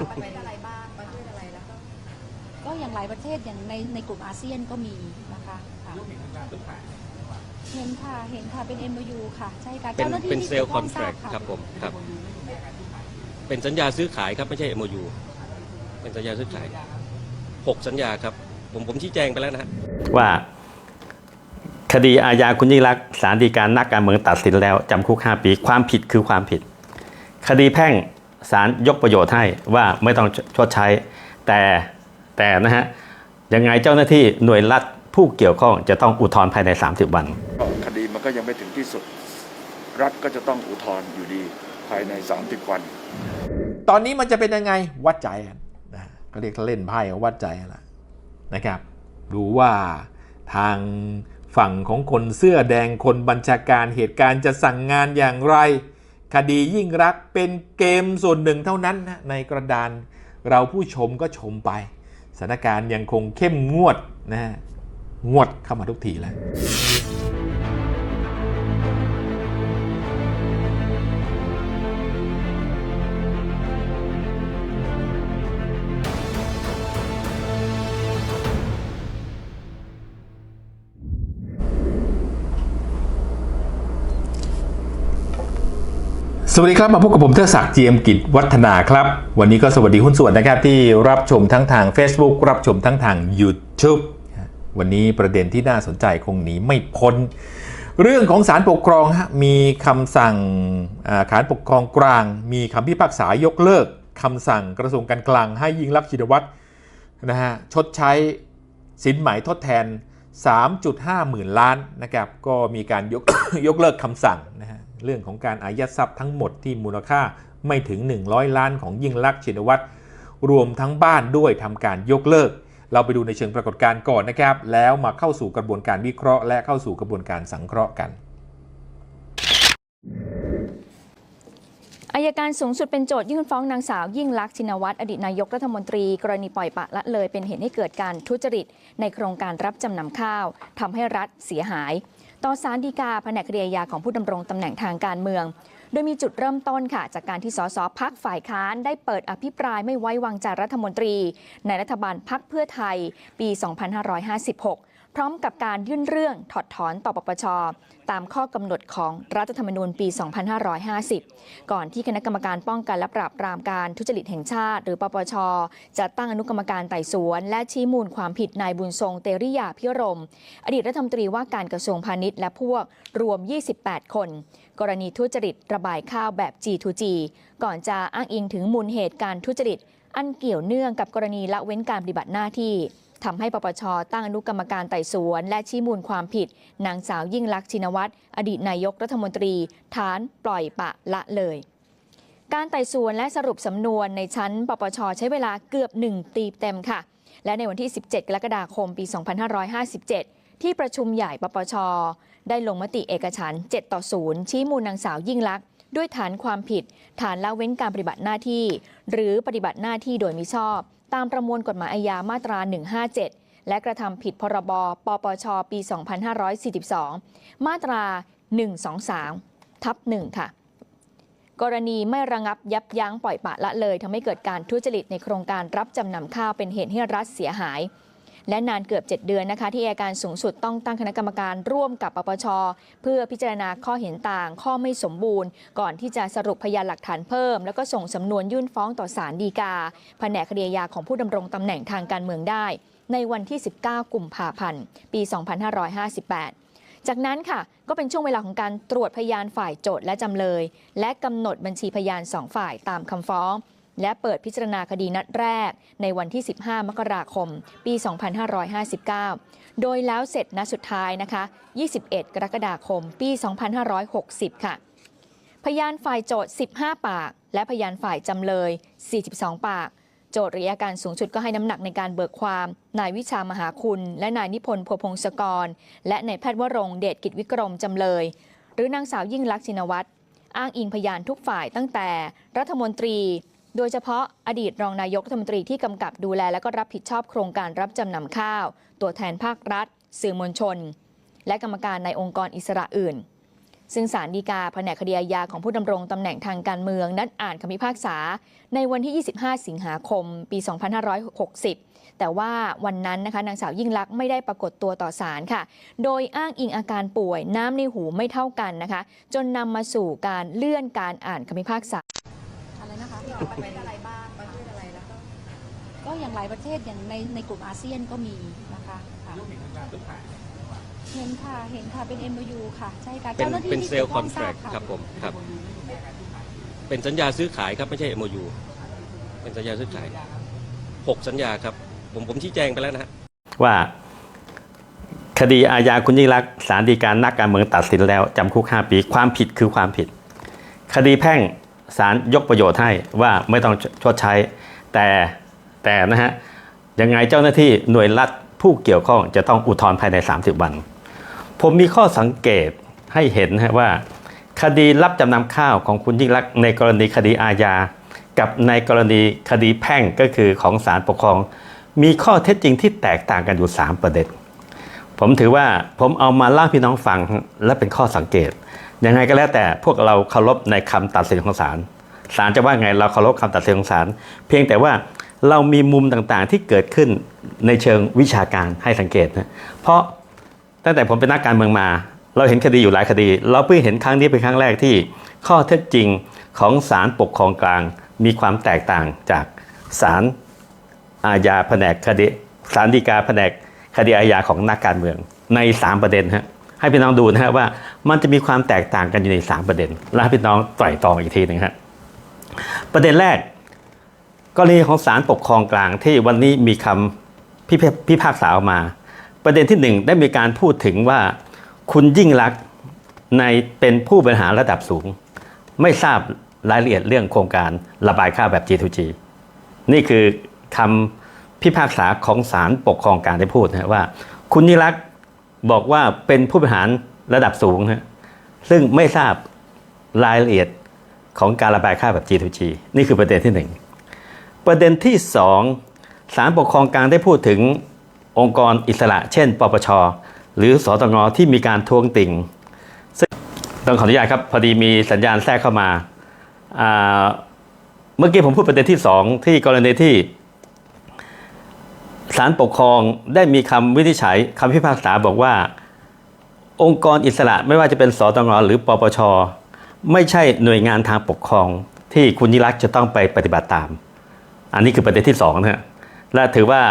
ประเทศอะไรบ้าง ประเทศอะไรแล้วก็ก็อย่างหลายประเทศอย่างในในกลุ่มอาเซียนก็มีนะคะค่ะเห็นค่ะเห็นค่ะเป็น MOU ค่ะใช่ค่ะเป็นจ้าหน้าที่เป็นที่เซลล์กี่ยวคข้องนทแทรราคบะครับผมครับ เป็นสัญญาซื้อขายครับไม่ใช่ MOU เป็นสัญญาซื้อขายหกสัญญาครับ ผมผมชี้แจงไปแล้วนะฮะ ว่าคดีอาญาคุณยิ่งรักษณ์ศาลฎีกานักการเมืองตัดสินแล้วจำคุก 5 ปี ความผิดคือความผิด คดีแพ่ง ศาลยกประโยชน์ให้ว่าไม่ต้องชดใช้ แต่แต่นะฮะยังไงเจ้าหน้าที่หน่วยรัฐผู้เกี่ยวข้องจะต้องอุทธรณ์ภายใน 30 วัน คดีมันก็ยังไม่ถึงที่สุด รัฐก็จะต้องอุทธรณ์อยู่ดีภายใน 30 วัน ตอนนี้มันจะเป็นยังไงวัดใจกันนะก็เรียกเล่นไพ่เอาวัดใจกันละนะครับดูว่าทางฝั่งของคนเสื้อแดงคนบัญชาการเหตุการณ์จะสั่งงานอย่างไร คดียิ่งรักเป็นเกมส่วนหนึ่งเท่านั้นนะในกระดานเราผู้ชมก็ชมไปสถานการณ์ยังคงเข้มงวดนะฮะงวดเข้ามาทุกทีแล้ว สวัสดีครับ มาพบกับผมเทดศักดิ์เจียมกิจวัฒนาครับ วันนี้ก็สวัสดีหุ้นส่วนนะครับที่รับชมทั้งทาง Facebook รับชมทั้งทาง YouTube วันนี้ประเด็นที่น่าสนใจคงหนีไม่พ้น เรื่องของศาลปกครองฮะมีคำสั่งศาลปกครองกลาง มีคำพิพากษายกเลิกคำสั่งกระทรวงการคลังให้ยิ่งรักชินวัตรนะฮะชดใช้สินไหมทดแทน 3.5 หมื่นล้านนะครับก็มีการยกยกเลิกคำสั่งนะฮะ เรื่องของการอายัดทรัพย์ทั้งหมดที่มูลค่าไม่ถึง 100 ล้านของยิ่งลักษณ์ชินวัตรรวมทั้งบ้านด้วยทำการยกเลิก เราไปดูในเชิงปรากฏการณ์ก่อนนะครับ แล้วมาเข้าสู่กระบวนการวิเคราะห์ และเข้าสู่กระบวนการสังเคราะห์กันอายการสูงสุดเป็นโจทยื่นฟ้องนางสาวยิ่งลักษณ์ชินวัตรอดีตนายกรัฐมนตรี กรณีปล่อยปะละเลยเป็นเหตุให้เกิดการทุจริต ในโครงการรับจำนำข้าวทำให้รัฐเสียหาย ต่อสารดีกาแผนกคดีอาญาของผู้ดำรงตำแหน่งทางการเมือง โดยมีจุดเริ่มต้นค่ะ จากการที่สสพักฝ่ายค้านได้เปิดอภิปรายไม่ไว้วางใจรัฐมนตรี ในรัฐบาลพักเพื่อไทยปี 2556 พร้อมกับการยื่นเรื่องถอดถอนต่อปปช ตามข้อกำหนดของรัฐธรรมนูญปี 2550 ก่อนที่คณะกรรมการป้องกันและปราบปรามการทุจริตแห่งชาติ หรือปปช จะตั้งอนุกรรมการไต่สวน และชี้มูลความผิดนายบุญทรงเตริยาพิรม อดีตรัฐมนตรีว่าการกระทรวงพาณิชย์และพวกรวม 28 คน กรณีทุจริตระบายข้าวแบบ G2G ก่อนจะอ้างอิงถึงมูลเหตุการทุจริตอันเกี่ยวเนื่องกับกรณีละเว้นการปฏิบัติหน้าที่ ทำให้ปปชตั้งอนุกรรมการไต่สวน และชี้มูลความผิด นางสาวยิ่งลักษณ์ชินวัตรอดีตนายกรัฐมนตรี ฐานปล่อยปะละเลย การไต่สวนและสรุปสำนวนในชั้น ปปชใช้เวลาเกือบ1ปีเต็มค่ะ และในวันที่ 17 กรกฎาคม ปี 2557 ที่ประชุมใหญ่ปปช ได้ลงมติเอกฉันท์7ต่อ0ชี้มูลนางสาวยิ่งลักษณ์ด้วยฐานความผิด ฐานละเว้นการปฏิบัติหน้าที่ หรือปฏิบัติหน้าที่โดยมิชอบ ตามประมวลกฎหมายอาญามาตรา 157 และกระทำผิดพรบปปช ปี 2542 มาตรา 123 ทับ1ค่ะ กรณีไม่ระงับยับยั้งปล่อยปละละเลยทำให้เกิดการทุจริตในโครงการรับจำนำข้าวเป็นเหตุให้รัฐเสียหาย และนานเกือบ 7 เดือนนะคะ ที่อัยการสูงสุดต้องตั้งคณะกรรมการร่วมกับปปช เพื่อพิจารณาข้อเห็นต่าง ข้อไม่สมบูรณ์ ก่อนที่จะสรุปพยานหลักฐานเพิ่ม แล้วก็ส่งสำนวนยื่นฟ้องต่อศาลฎีกาแผนกคดีอาญาของผู้ดำรงตำแหน่งทางการเมืองได้ ในวันที่ 19 กุมภาพันธ์ ปี 2558จากนั้นค่ะ ก็เป็นช่วงเวลาของการตรวจพยานฝ่ายโจทย์และจำเลย และกำหนดบัญชีพยานสองฝ่ายตามคำฟ้อง และเปิดพิจารณาคดีนัดแรก ในวันที่ 15 มกราคม ปี 2559 โดยแล้วเสร็จนัดสุดท้ายนะคะ 21 กรกฎาคม ปี 2560 ค่ะ พยานฝ่ายโจทย์ 15 ปาก และพยานฝ่ายจำเลย 42 ปาก โจทย์รืออัยการสูงสุดก็ให้น้ำหนักในการเบิกความ นายวิชามหาคุณ และนายนิพนธ์พัวพงศกร และนายแพทย์วรงเดชกิจวิกรมจำเลย หรือนางสาวยิ่งลักษณ์ชินวัตรอ้างอิงพยานทุกฝ่ายตั้งแต่ รัฐมนตรี โดยเฉพาะอดีตรองนายกรัฐมนตรีที่กำกับดูแลและก็รับผิดชอบโครงการรับจำนำข้าว ตัวแทนภาครัฐ สื่อมวลชน และกรรมการในองค์กรอิสระอื่น ซึ่งศาลฎีกาแผนกคดีอาญาของผู้ดำรงตำแหน่งทางการเมืองนัดอ่านคำพิพากษา ในวันที่ 25 สิงหาคม ปี 2560 แต่ว่าวันนั้นนะคะนางสาวยิ่งลักษณ์ไม่ได้ปรากฏตัวต่อศาลค่ะ โดยอ้างอิงอาการป่วยน้ำในหูไม่เท่ากันนะคะ จนนำมาสู่การเลื่อนการอ่านคำพิพากษา อะไรนะคะประเทศอะไรบ้างประเทศอะไรแล้วก็ก็อย่างหลายประเทศอย่างในในกลุ่มอาเซียนก็มีนะคะค่ะเห็นค่ะเห็นค่ะเป็น MOU ค่ะใช่ค่ะเป็นจ้าหน้าที่เป็นที่เซลล์กี่ยวคข้องนแทรคทาะครับผมครับ เป็นสัญญาซื้อขายครับไม่ใช่ MOU เป็นสัญญาซื้อขายหกสัญญาครับ ผมผมชี้แจงไปแล้วนะฮะ ว่าคดีอาญาคุณยิ่งรักษณ์ศาลฎีกานักการเมืองตัดสินแล้วจำคุก 5 ปี ความผิดคือความผิด คดีแพ่ง ศาลยกประโยชน์ให้ว่าไม่ต้องชดใช้ แต่แต่นะฮะยังไงเจ้าหน้าที่หน่วยรัฐผู้เกี่ยวข้องจะต้องอุทธรณ์ภายใน 30 วัน ผมมีข้อสังเกตให้เห็นนะฮะว่า คดีรับจำนำข้าวของคุณยิ่งรักในกรณีคดีอาญา กับในกรณีคดีแพ่งก็คือของศาลปกครอง มีข้อเท็จจริงที่แตกต่างกันอยู่ 3 ประเด็นผมถือว่าผมเอามาเล่าพี่น้องฟังและเป็นข้อสังเกต ยังไงก็แล้วแต่พวกเราเคารพในคำตัดสินของศาลศาลจะว่าไงเราเคารพคำตัดสินของศาลเพียงแต่ว่าเรามีมุมต่างๆที่เกิดขึ้นในเชิงวิชาการให้สังเกตนะเพราะตั้งแต่ผมเป็นนักการเมืองมา เราเห็นคดีอยู่หลายคดี เราเพิ่งเห็นครั้งนี้เป็นครั้งแรกที่ข้อเท็จจริงของศาลปกครองกลาง มีความแตกต่างจากศาลอาญาแผนกคดีสารดีกาแผนกคดีอาญาของนักการเมืองใน 3 ประเด็นฮะ ให้พี่น้องดูนะฮะว่ามันจะมีความแตกต่างกันอยู่ใน 3 ประเด็น แล้วให้พี่น้องไตร่ตรองอีกทีหนึ่งฮะประเด็นแรกกรณีของศาลปกครองกลางที่วันนี้มีคำพิพพากษาออกมา ประเด็นที่หนึ่งได้มีการพูดถึงว่าคุณยิ่งรักในเป็นผู้บริหารระดับสูง ไม่ทราบรายละเอียดเรื่องโครงการระบายข้าวแบบ G2G นี่คือคำพิพากษาของศาลปกครองกลางได้พูดนะว่า คุณนิรัก บอกว่าเป็นผู้บริหารระดับสูงนะซึ่งไม่ทราบรายละเอียดของการระบายข้าแบบ G2G นี่คือประเด็นที่หนึ่งประเด็นที่สองศาลปกครองกลางได้พูดถึงองค์กรอิสระ เช่น ปปช หรือสตงที่มีการทวงติ่งซึ่งต้องขออนุญาตครับ พอดีมีสัญญาณแทรกเข้ามาอ่าเมื่อกี้ผมพูดประเด็นที่สองที่กรณีที่ ศาลปกครองได้มีคำวินิจฉัยคำพิพากษาบอกว่า องค์กรอิสระไม่ว่าจะเป็นสตงหรือปปช ไม่ใช่หน่วยงานทางปกครองที่คุณยิ่งรักษ์จะต้องไปปฏิบัติตาม อันนี้คือประเด็นที่สองนะฮะและถือว่า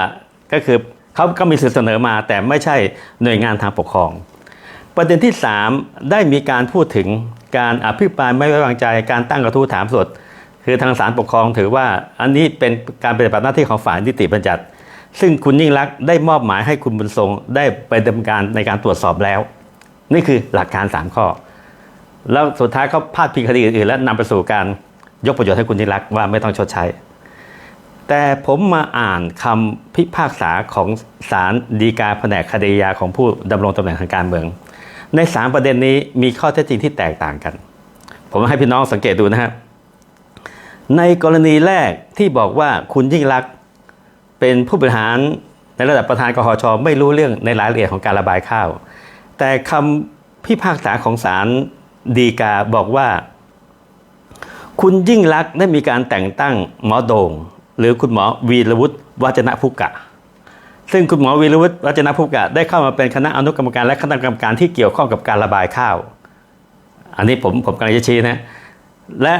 ก็คือเขาก็มีสเสนอมา แต่ไม่ใช่หน่วยงานทางปกครอง ประเด็นที่สามได้มีการพูดถึงการอภิปรายไม่ไว้วางใจการตั้งกระทู้ถามสด คือทางศาลปกครองถือว่าอันนี้เป็นการปฏิบัติหน้าที่ของฝ่ายนิติบัญญัติ ซึ่งคุณยิ่งรักได้มอบหมายให้คุณบุญทรงได้ไปดำเนินการในการตรวจสอบแล้ว นี่คือหลักการ3ข้อ แล้วสุดท้ายเขาพาดพิงคดีอื่นๆ และนำไปสู่การยกประโยชน์ให้คุณยิ่งรักว่าไม่ต้องชดใช้ แต่ผมมาอ่านคำพิพากษาของศาลฎีกาแผนกคดียาของผู้ดำรงตำแหน่งทางการเมือง ในสามประเด็นนี้มีข้อเท็จจริงที่แตกต่างกัน ผมให้พี่น้องสังเกตดูนะฮะในกรณีแรกที่บอกว่าคุณยิ่งรักษ เป็นผู้บริหารในระดับประธานกหชไม่รู้เรื่องในรายละเอียดของการระบายข้าว แต่คำพิพากษาของศาลดีกาบอกว่า คุณยิ่งรักษณ์ได้มีการแต่งตั้งหมอโดง่งหรือคุณหมอวีรวุฒิวัจนะภูกะ ซึ่งคุณหมอวีรวุฒิวัจนะภูกะ ได้เข้ามาเป็นคณะอนุกรรมการและคณะกรรมการที่เกี่ยวข้องกับการระบายข้าว อันนี้ผมผมกำลังจะชี้นะ และ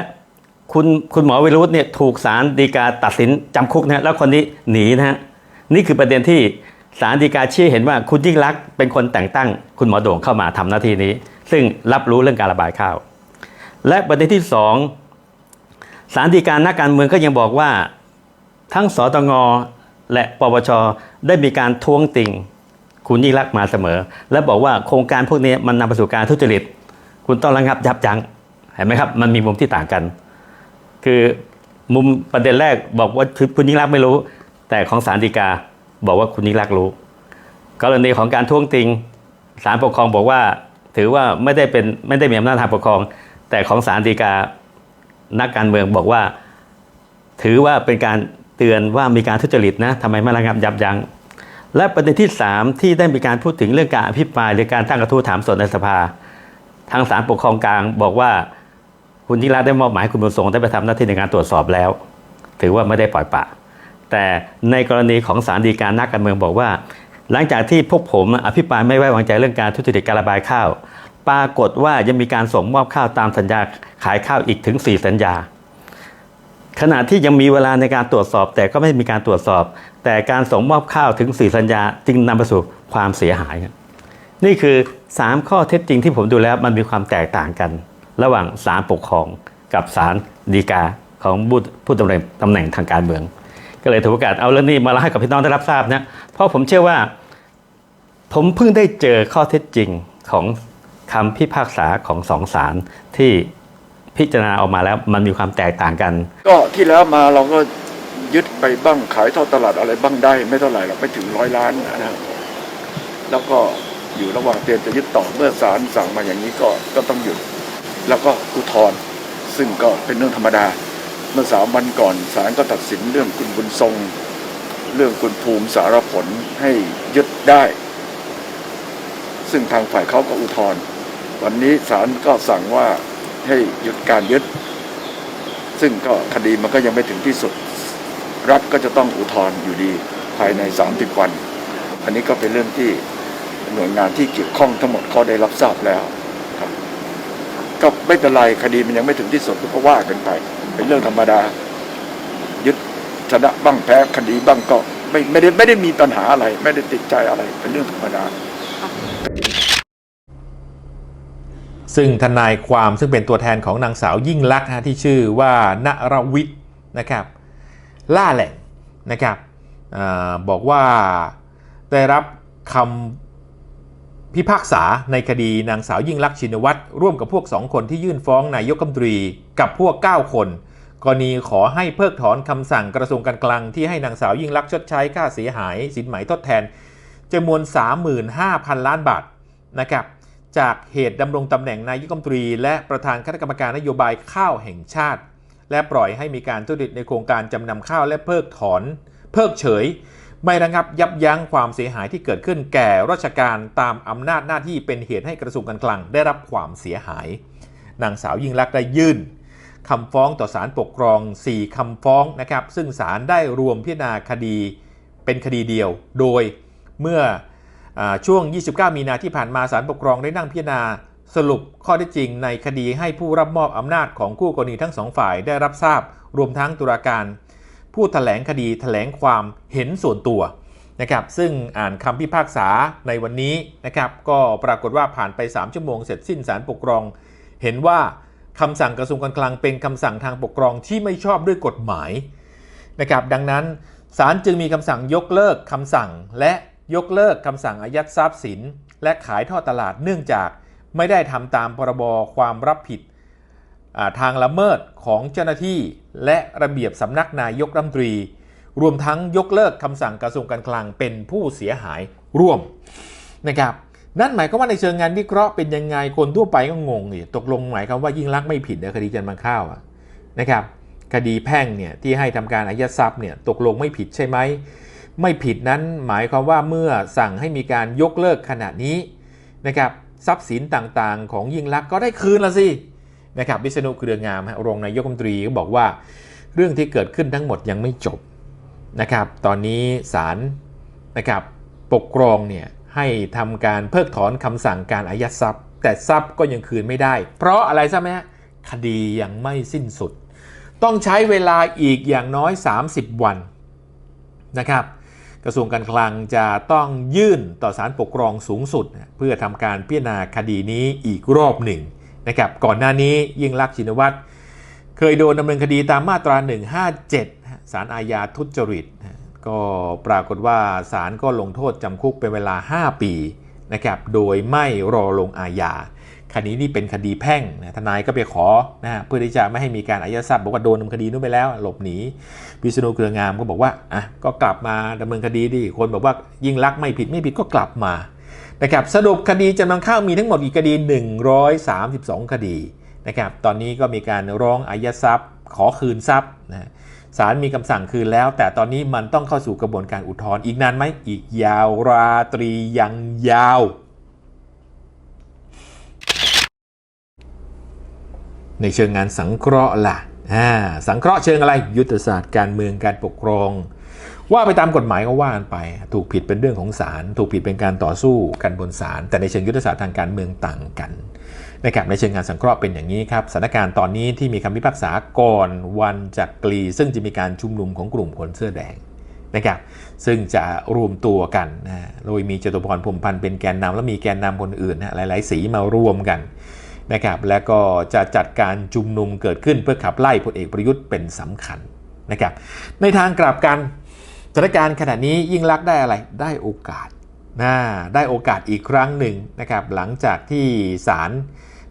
คุณคุณหมอวิรุธเนี่ยถูกศาลฎีกาตัดสินจำคุกนะฮะแล้วคนนี้หนีนะฮะนี่คือประเด็นที่ศาลฎีกาชี้เห็นว่าคุณยิ่งรักษณ์เป็นคนแต่งตั้ง คุณหมอโด่งเข้ามาทำหน้าที่นี้ ซึ่งรับรู้เรื่องการระบายข้าว และประเด็นที่สองศาลฎีกานักการเมืองก็ยังบอกว่า ทั้งสตงและปปชได้มีการท้วงติงคุณยิ่งรักษณ์มาเสมอ และบอกว่าโครงการพวกนี้มันนำไปสู่การทุจริต คุณต้องระงับยับยั้งเห็นไหมครับ มันมีมุมที่ต่างกัน คือมุมประเด็นแรกบอกว่าคุณยิ่งรักไม่รู้ แต่ของศาลฎีกาบอกว่าคุณยิ่งรักรู้ กรณีของการท้วงติงศาลปกครองบอกว่า ถือว่าไม่ได้เป็นไม่ได้มีอำนาจทางปกครอง แต่ของศาลฎีกานักการเมืองบอกว่า ถือว่าเป็นการเตือนว่ามีการทุจริตนะทำไมไม่ระงับยับยั้งและประเด็นที่ 3 ที่ได้มีการพูดถึงเรื่องการอภิปรายหรือการตั้งกระทู้ถามสดในสภา ทางศาลปกครองกลางบอกว่า คุณยิ่งรักษณ์ได้มอบหมายให้คุณบุญทรงได้ไปทำหน้าที่ในการตรวจสอบแล้ว ถือว่าไม่ได้ปล่อยปะ แต่ในกรณีของศาลฎีการนักการเมืองบอกว่า หลังจากที่พวกผมอภิปรายไม่ไว้วางใจเรื่องการทุจริตการระบายข้าว ปรากฏว่ายังมีการส่งมอบข้าวตามสัญญาขายข้าวอีกถึง 4 สัญญา ขณะที่ยังมีเวลาในการตรวจสอบ แต่ก็ไม่มีการตรวจสอบ แต่การส่งมอบข้าวถึง 4 สัญญา จึงนำไปสู่ความเสียหาย นี่คือ 3 ข้อเท็จจริงที่ผมดูแล้วมันมีความแตกต่างกัน ระหว่างศาลปกครองกับศาลฎีกาของผู้ผู้ดำรงตำแหน่งทางการเมือง ก็เลยถือโอกาสเอาเรื่องนี้มาเล่าให้กับพี่น้องได้รับทราบนะเพราะผมเชื่อว่า ผมเพิ่งได้เจอข้อเท็จจริงของคำพิพากษาของสองศาลที่พิจารณาออกมาแล้วมันมีความแตกต่างกัน ก็ที่แล้วมาเราก็ยึดไปบ้างขายทอดตลาดอะไรบ้างได้ ไม่เท่าไหร่หรอกไม่ถึงร้อยล้านนะแล้วก็อยู่ระหว่างเตรียมจะยึดต่อเมื่อศาลสั่งมาอย่างนี้ก็ก็ต้องหยุด แล้วก็อุทธรณ์ซึ่งก็เป็นเรื่องธรรมดา เมื่อสามวันก่อนศาลก็ตัดสินเรื่องคุณบุญทรง เรื่องคุณภูมิสารผลให้ยึดได้ ซึ่งทางฝ่ายเขาก็อุทธรณ์วันนี้ศาลก็สั่งว่าให้หยุดการยึด ซึ่งก็คดีมันก็ยังไม่ถึงที่สุด รัฐก็จะต้องอุทธรณ์อยู่ดีภายใน 30 วัน อันนี้ก็เป็นเรื่องที่หน่วยงานที่เกี่ยวข้องทั้งหมดเขาได้รับทราบแล้ว ก็ไม่เป็นไรคดีมันยังไม่ถึงที่สุดก็ว่ากันไป เป็นเรื่องธรรมดา ยึดชนะบ้างแพ้คดีบ้างก็ไม่ไม่ได้ไม่ได้มีปัญหาอะไร ไม่ได้ติดใจอะไร เป็นเรื่องธรรมดา ซึ่งทนายความซึ่งเป็นตัวแทนของนางสาวยิ่งลักษณ์ฮะที่ชื่อว่านรวิทย์นะครับ ล่าแหล่งนะครับอบอกว่าได้รับคำ พิพากษาในคดีนางสาวยิ่งลักษณ์ชินวัตรร่วมกับพวก 2 คนที่ยื่นฟ้องนายกรัฐมนตรีกับพวก 9 คน กรณีขอให้เพิกถอนคำสั่งกระทรวงการคลังที่ให้นางสาวยิ่งลักษณ์ชดใช้ค่าเสียหาย สินไหมทดแทนจำนวน 35,000 ล้านบาทนะครับจากเหตุดำรงตำแหน่งนายกรัฐมนตรี และประธานคณะกรรมการนโยบายข้าวแห่งชาติ และปล่อยให้มีการทุจริตในโครงการจำนำข้าวและเพิกถอน เพิกเฉย ไม่ระงับยับยั้งความเสียหายที่เกิดขึ้นแก่ราชการตามอำนาจหน้าที่เป็นเหตุให้กระทรวงการคลังได้รับความเสียหาย นางสาวยิ่งลักษณ์ได้ยื่นคำฟ้องต่อศาลปกครอง 4 คำฟ้องนะครับ ซึ่งศาลได้รวมพิจารณาคดีเป็นคดีเดียว โดยเมื่ออช่วง 29 มีนาที่ผ่านมาศาลปกครองได้นั่งพิจารณาสรุปข้อเท็จจริงในคดีให้ผู้รับมอบอำนาจของคู่กรณีทั้งสองฝ่ายได้รับทราบ รวมทั้งตุลาการ ผู้แถลงคดีแถลงความเห็นส่วนตัวนะครับซึ่งอ่านคำพิพากษาในวันนี้นะครับก็ปรากฏว่าผ่านไป 3 ชั่วโมงเสร็จสิ้นศาลปกครอง เห็นว่าคำสั่งกระทรวงการคลังเป็นคำสั่งทางปกครองที่ไม่ชอบด้วยกฎหมายนะครับดังนั้นศาลจึงมีคำสั่งยกเลิกคำสั่ง และยกเลิกคำสั่งอายัดทรัพย์สิน และขายทอดตลาดเนื่องจากไม่ได้ทำตามพรบความรับผิดทางละเมิดของเจ้าหน้าที่ และระเบียบสำนักนายกรัฐมนตรี รวมทั้งยกเลิกคำสั่งกระทรวงการคลังเป็นผู้เสียหายร่วมนะครับนั่นหมายความว่าในเชิงงานวิเคราะห์เป็นยังไงคนทั่วไปก็งงอีกตกลงหมายความว่ายิ่งรักไม่ผิดในคดีจันทร์บางข้าวอะนะครับคดีแพ่งเนี่ยที่ให้ทำการอายัดทรัพย์เนี่ยตกลงไม่ผิดใช่ไหมไม่ผิดนั้นหมายความว่าเมื่อสั่งให้มีการยกเลิกขณะนี้นะครับทรัพย์สินต่างๆ ของยิ่งลักก็ได้คืนละสิ นะครับวิษณุเครืองามรองนายกรัฐมนตรีก็บอกว่า เรื่องที่เกิดขึ้นทั้งหมดยังไม่จบนะครับตอนนี้ศาลนะครับปกครองเนี่ยให้ทำการเพิกถอนคำสั่งการอายัดทรัพย์ แต่ทรัพย์ก็ยังคืนไม่ได้ เพราะอะไรทราบไหมฮะคดียังไม่สิ้นสุด ต้องใช้เวลาอีกอย่างน้อย 30 วันนะครับกระทรวงการคลังจะต้องยื่นต่อศาลปกครองสูงสุด เพื่อทำการพิจารณาคดีนี้อีกรอบหนึ่ง นะครับก่อนหน้านี้ยิ่งลักษณ์ชินวัตรเคยโดนดำเนินคดีตามมาตรา 157 สารอาญาทุจริต ก็ปรากฏว่าศาลก็ลงโทษจำคุกเป็นเวลา 5 ปีนะครับโดยไม่รอลงอาญาคดีนี้เป็นคดีแพ่งนะทนายก็ไปขอนะฮะเพื่อที่จะไม่ให้มีการอายัดทรัพย์บอกว่าโดนดำเนินคดีนู้นไปแล้ว หลบหนีวิษณุเครืองามก็บอกว่าอะก็กลับมาดำเนินคดีดิคนบอกว่ายิ่งรักไม่ผิดไม่ผิดก็กลับมา นะครับสรุปคดีจำนำข้าวมีทั้งหมดกี่คดี 132 คดีนะครับตอนนี้ก็มีการร้องอายัดทรัพย์ ขอคืนทรัพย์นะศาลมีคำสั่งคืนแล้ว แต่ตอนนี้มันต้องเข้าสู่กระบวนการอุทธรณ์อีกนานไหมอีกยาวราตรียังยาว ในเชิงงานสังเคราะห์ล่ะอ่าสังเคราะห์เชิงอะไรยุทธศาสตร์การเมืองการปกครอง ว่าไปตามกฎหมายก็ว่ากันไป ถูกผิดเป็นเรื่องของศาลถูกผิดเป็นการต่อสู้กันบนศาลแต่ในเชิงยุทธศาสตร์ทางการเมืองต่างกันนะครับในเชิงงานสังเคราะห์เป็นอย่างนี้ครับสถานการณ์ตอนนี้ที่มีคำพิพากษาก่อนวันจักรีซึ่งจะมีการชุมนุมของกลุ่มคนเสื้อแดงนะครับซึ่งจะรวมตัวกันนะโดยมีจตุพรพรมพันธ์เป็นแกนนำและมีแกนนำคนอื่นนะหลาย ๆ สีมารวมกันนะครับแล้วก็จะจัดการชุมนุมเกิดขึ้นเพื่อขับไล่พลเอกประยุทธ์เป็นสำคัญนะครับในทางกลับกัน สถานการณ์ขณะนี้ยิ่งลักษณ์ได้อะไรได้โอกาสนะได้โอกาสอีกครั้งหนึ่งนะครับหลังจากที่ศาล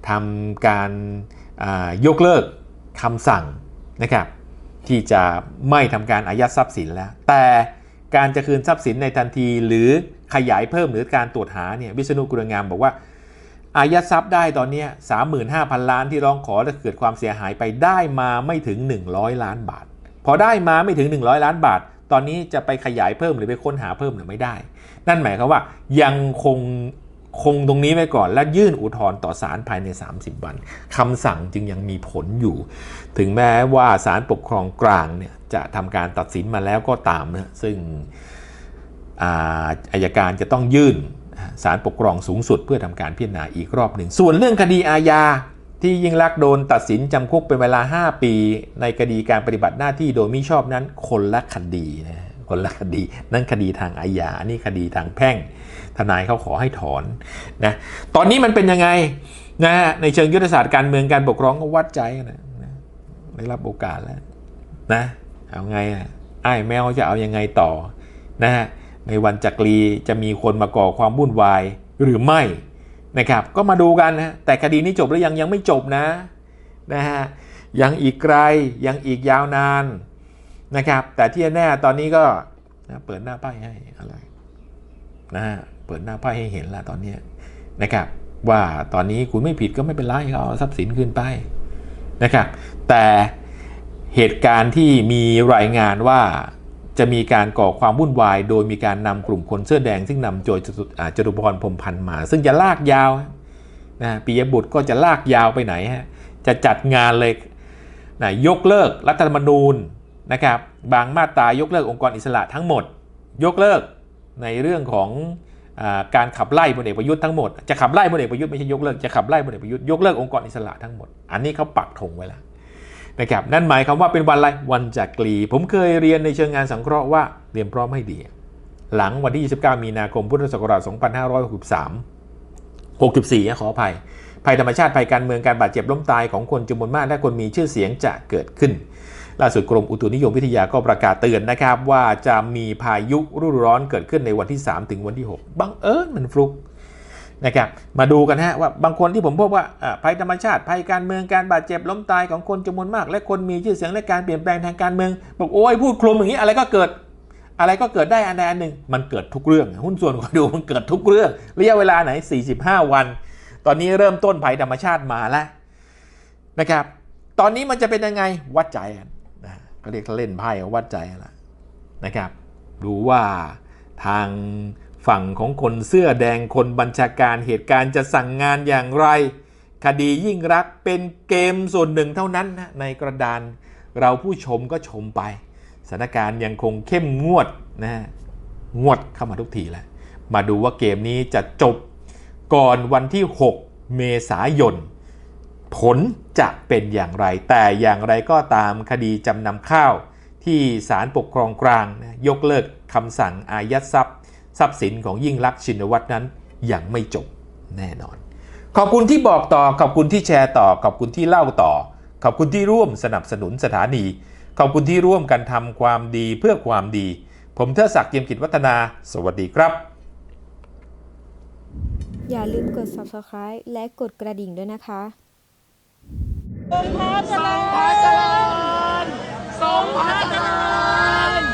ทำการยกเลิกคำสั่งนะครับที่จะไม่ทำการอายัดทรัพย์สินแล้ว แต่การจะคืนทรัพย์สินในทันที หรือขยายเพิ่มหรือการตรวจหาเนี่ยวิษณุกุลงามบอกว่า อายัดทรัพย์ได้ตอนนี้สามหมื่นห้าพันล้านที่ร้องขอจะเกิดความเสียหายไปได้มาไม่ถึง 100 ล้านบาท พอได้มาไม่ถึง 100 ล้านบาท ตอนนี้จะไปขยายเพิ่มหรือไปค้นหาเพิ่มหรือไม่ได้ นั่นหมายความว่ายังคงคงตรงนี้ไว้ก่อน และยื่นอุทธรณ์ต่อศาลภายใน 30 วันคำสั่งจึงยังมีผลอยู่ ถึงแม้ว่าศาลปกครองกลางเนี่ยจะทำการตัดสินมาแล้วก็ตามนะซึ่งอาอายการจะต้องยื่นศาลปกครองสูงสุดเพื่อทำการพิจารณาอีกรอบหนึ่ง ส่วนเรื่องคดีอาญา ที่ยิ่งลักษณ์โดนตัดสินจำคุกเป็นเวลา 5 ปี ในคดีการปฏิบัติหน้าที่โดยมิชอบนั้นคนละคดีนะคนละคดี นั่นคดีทางอาญาอันนี่คดีทางแพ่ง ทนายเขาขอให้ถอนนะตอนนี้มันเป็นยังไงนะฮะในเชิงยุทธศาสตร์การเมืองการปกครองก็วัดใจนะนะได้รับโอกาสแล้วนะเอาไงอะไอ้แมวจะเอายังไงต่อนะฮะในวันจักรีจะมีคนมาก่อความวุ่นวายหรือไม่ นะครับก็มาดูกันนะแต่คดีนี้จบหรือยังยังไม่จบนะนะฮะยังอีกไกลยังอีกยาวนานนะครับแต่ที่แน่ตอนนี้ก็นะเปิดหน้าป้ายให้อะไรนะฮะเปิดหน้าป้ายให้เห็นละตอนนี้นะครับว่าตอนนี้คุณไม่ผิดก็ไม่เป็นไรเอาทรัพย์สินคืนไปนะครับแต่เหตุการณ์ที่มีรายงานว่า จะมีการก่อความวุ่นวาย โดยมีการนำกลุ่มคนเสื้อแดง ซึ่งนำโดยจตุพรพรมพันธ์มา ซึ่งจะลากยาวนะปิยบุตรก็จะลากยาวไปไหนฮะจะจัดงานเลยนะยกเลิกรัฐธรรมนูญนะครับบางมาตรายกเลิกองค์กรอิสระทั้งหมด ยกเลิกในเรื่องของอการขับไล่พลเอกประยุทธ์ทั้งหมด จะขับไล่พลเอกประยุทธ์ไม่ใช่ยกเลิกจะขับไล่พลเอกประยุทธ์ยกเลิกองค์กรอิสระทั้งหมด อันนี้เขาปักธงไว้แล้ว นะครับนั่นหมายความว่าเป็นวันอะไรวันจักรีผมเคยเรียนในเชิงงานสังเคราะห์ว่าเตรียมพร้อมให้ดี หลังวันที่ 29 มีนาคมพุทธศักราช 2563 64นะขออภัย ภัยธรรมชาติภัยการเมืองการบาดเจ็บล้มตายของคนจำนวนมากและคนมีชื่อเสียงจะเกิดขึ้นล่าสุดกรมอุตุนิยมวิทยาก็ประกาศเตือนนะครับ ว่าจะมีพายุฤดูร้อนเกิดขึ้นในวันที่ 3 ถึงวันที่ 6 บังเอิญมันฟลุก นะครับมาดูกันฮะว่าบางคนที่ผมพบว่าภัยธรรมชาติภัยการเมืองการบาดเจ็บล้มตายของคนจำนวนมาก และคนมีชื่อเสียงและการเปลี่ยนแปลงทางการเมืองบอกโอ้ยพูดคลุมอย่างนี้อะไรก็เกิด อะไรก็เกิดได้อันใดอันหนึ่ง มันเกิดทุกเรื่อง หุ้นส่วนขอดูมันเกิดทุกเรื่องระยะเวลาไหน 45 วัน ตอนนี้เริ่มต้นภัยธรรมชาติมาแล้วนะครับตอนนี้มันจะเป็นยังไงวัดใจกันนะเขาเรียกเล่นไพ่วัดใจกันละนะครับดูว่าทาง ฝั่งของคนเสื้อแดงคนบัญชาการเหตุการณ์จะสั่งงานอย่างไร คดียิ่งรักเป็นเกมส่วนหนึ่งเท่านั้นนะในกระดานเราผู้ชมก็ชมไปสถานการณ์ยังคงเข้มงวดนะฮะงวดเข้ามาทุกทีแล้วมาดูว่าเกมนี้จะจบก่อนวันที่ 6 เมษายน ผลจะเป็นอย่างไร แต่อย่างไรก็ตามคดีจำนำข้าว ที่ศาลปกครองกลางนะยกเลิกคำสั่งอายัดทรัพย์ ทรัพย์สินของยิ่งลักษณ์ชินวัตรนั้นยังไม่จบแน่นอน ขอบคุณที่บอกต่อ ขอบคุณที่แชร์ต่อ ขอบคุณที่เล่าต่อ ขอบคุณที่ร่วมสนับสนุนสถานี ขอบคุณที่ร่วมกันทำความดีเพื่อความดี ผมเทอศักดิ์เยียมกิจวัฒนา สวัสดีครับ อย่าลืมกด subscribe และกดกระดิ่งด้วยนะคะสมพระเจริญสมพระเจริญ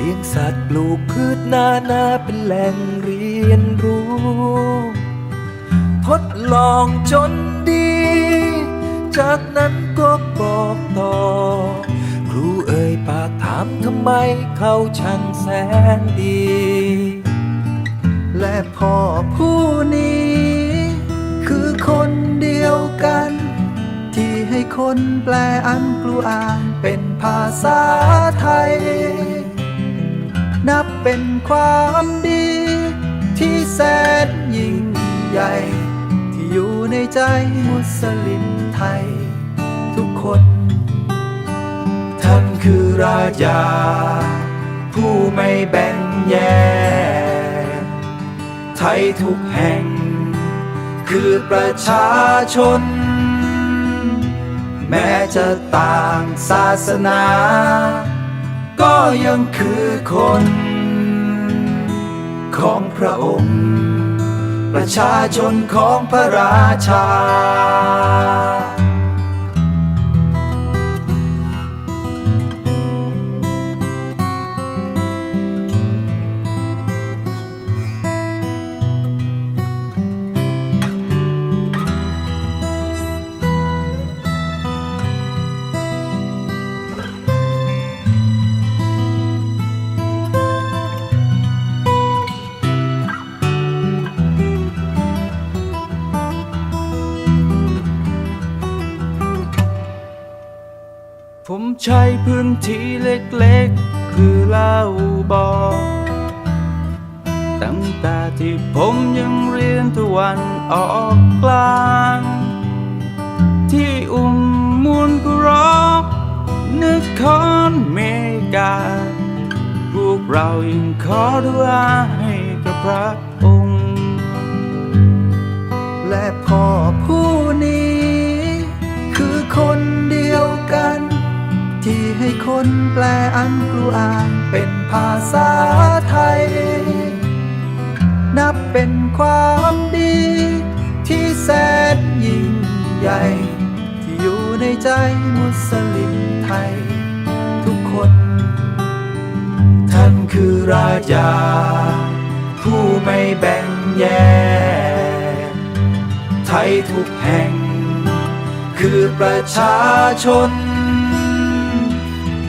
เลี้ยงสัตว์ปลูกพืชนานาเป็นแหล่งเรียนรู้ ทดลองจนดี จากนั้นก็บอกต่อ ครูเอ่ยปากถามทำไมเขาช่างแสนดี และพ่อผู้นี้ คือคนเดียวกัน ที่ให้คนแปลอันกลูอ่านเป็นภาษาไทย เป็นความดี ที่แสนยิ่งใหญ่ ที่อยู่ในใจมุสลิมไทย ทุกคน ท่านคือราชา ผู้ไม่แบ่งแยก ไทยทุกแห่ง คือประชาชน แม้จะต่างศาสนา ก็ยังคือคน ของพระองค์ ประชาชนของพระราชา ผมใช้พื้นที่เล็กๆ คือเล่าบอกตั้งแต่ที่ผมยังเรียนตะวันออกกลาง ที่อุ้มมูลกรอกนครเมกา พวกเรายังขอดุอาให้กับพระองค์ และพ่อผู้ ที่ให้คนแปลอันกลูอ่านเป็นภาษาไทย นับเป็นความดี ที่แสนยิ่งใหญ่ ที่อยู่ในใจมุสลิมไทย ทุกคน ท่านคือราชา ผู้ไม่แบ่งแยกไทยทุกแห่ง คือประชาชน